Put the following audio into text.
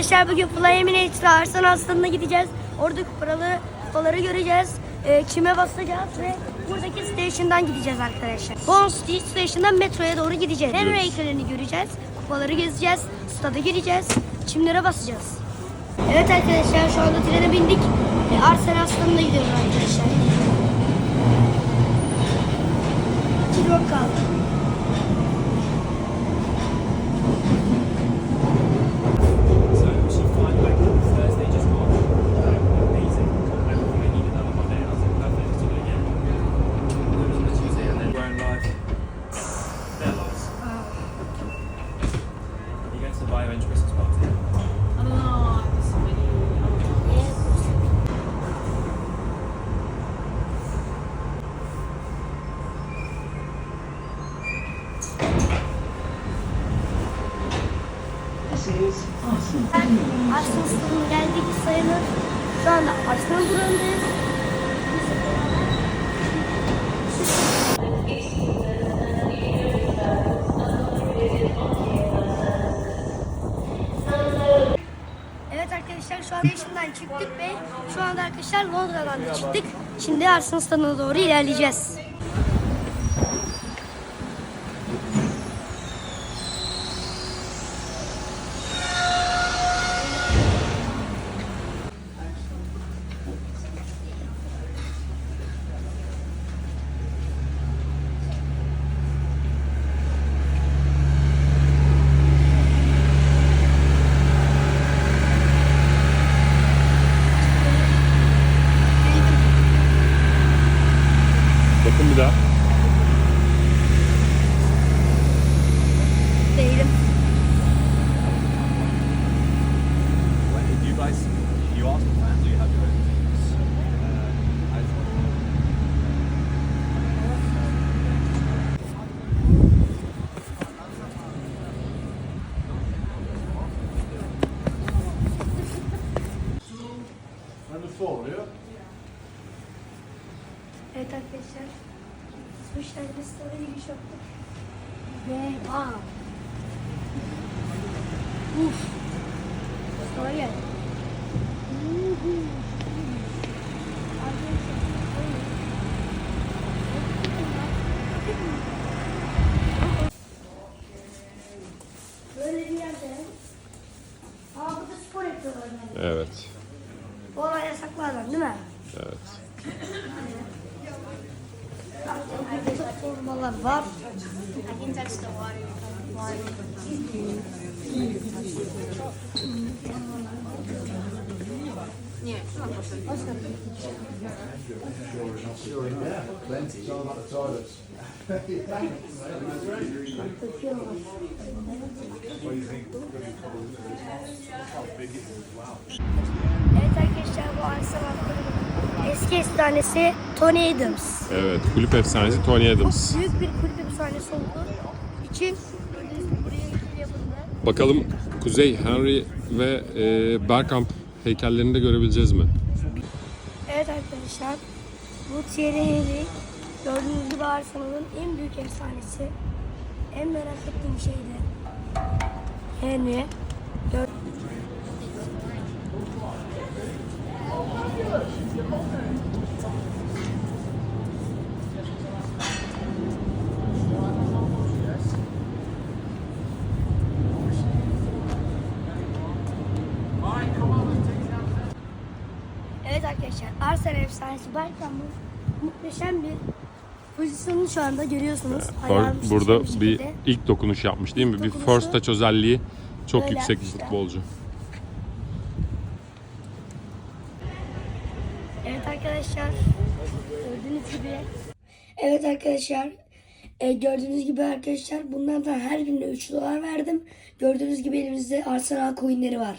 Arkadaşlar bugün Fly Eminate'la Arsenal stadına gideceğiz. Orada kupaları, kupaları göreceğiz. Ee, kime basacağız ve buradaki station'dan gideceğiz arkadaşlar. Bond Street Station'dan metroya doğru gideceğiz. Hem heykelini göreceğiz, kupaları gezeceğiz, stada gireceğiz, çimlere basacağız. Evet arkadaşlar şu anda trene bindik. Ee, Arsenal stadına gidiyoruz arkadaşlar. İki durak kaldı. Arsenal stadına geldik sayılır. Şu anda Arsenal durağındayız. Evet arkadaşlar şu an station'dan çıktık ve şu anda arkadaşlar Londra'dan da çıktık. Şimdi Arsenal stadına doğru ilerleyeceğiz. Evet arkadaşlar. Suçlar bir stada giriş yaptık. Ve bam. Uf. Öyle. Böyle bir yerde. Aa burada spor yapıyorlar. Evet. Bu olay yasaklardan değil mi? Evet. formalar var. I can touch the water. Water. Yeah. Plenty. It's all about the toilets. you it is? Like a on. Eski efsanesi Tony Adams. Evet. Kulüp efsanesi Tony Adams. Çok büyük bir kulüp efsanesi olduğu için buraya yapıldı. Bakalım Kuzey, Henry ve e, Bergkamp heykellerini de görebileceğiz mi? Evet arkadaşlar bu Thierry Henry gördüğünüz gibi Arsenal'ın en büyük efsanesi. En merak ettiğim şey de Henry. Evet arkadaşlar Arsenal efsanesi Bergkamp'ın muhteşem bir pozisyonunu şu anda görüyorsunuz. For- Ayağım burada bir şekilde. ilk dokunuş yapmış değil mi? İlk Bir first touch özelliği çok böyle yüksek bir futbolcu. Evet arkadaşlar gördüğünüz gibi Evet arkadaşlar e, gördüğünüz gibi arkadaşlar bunlardan her birine 3 dolar verdim. Gördüğünüz gibi elimizde Arsenal coinleri var.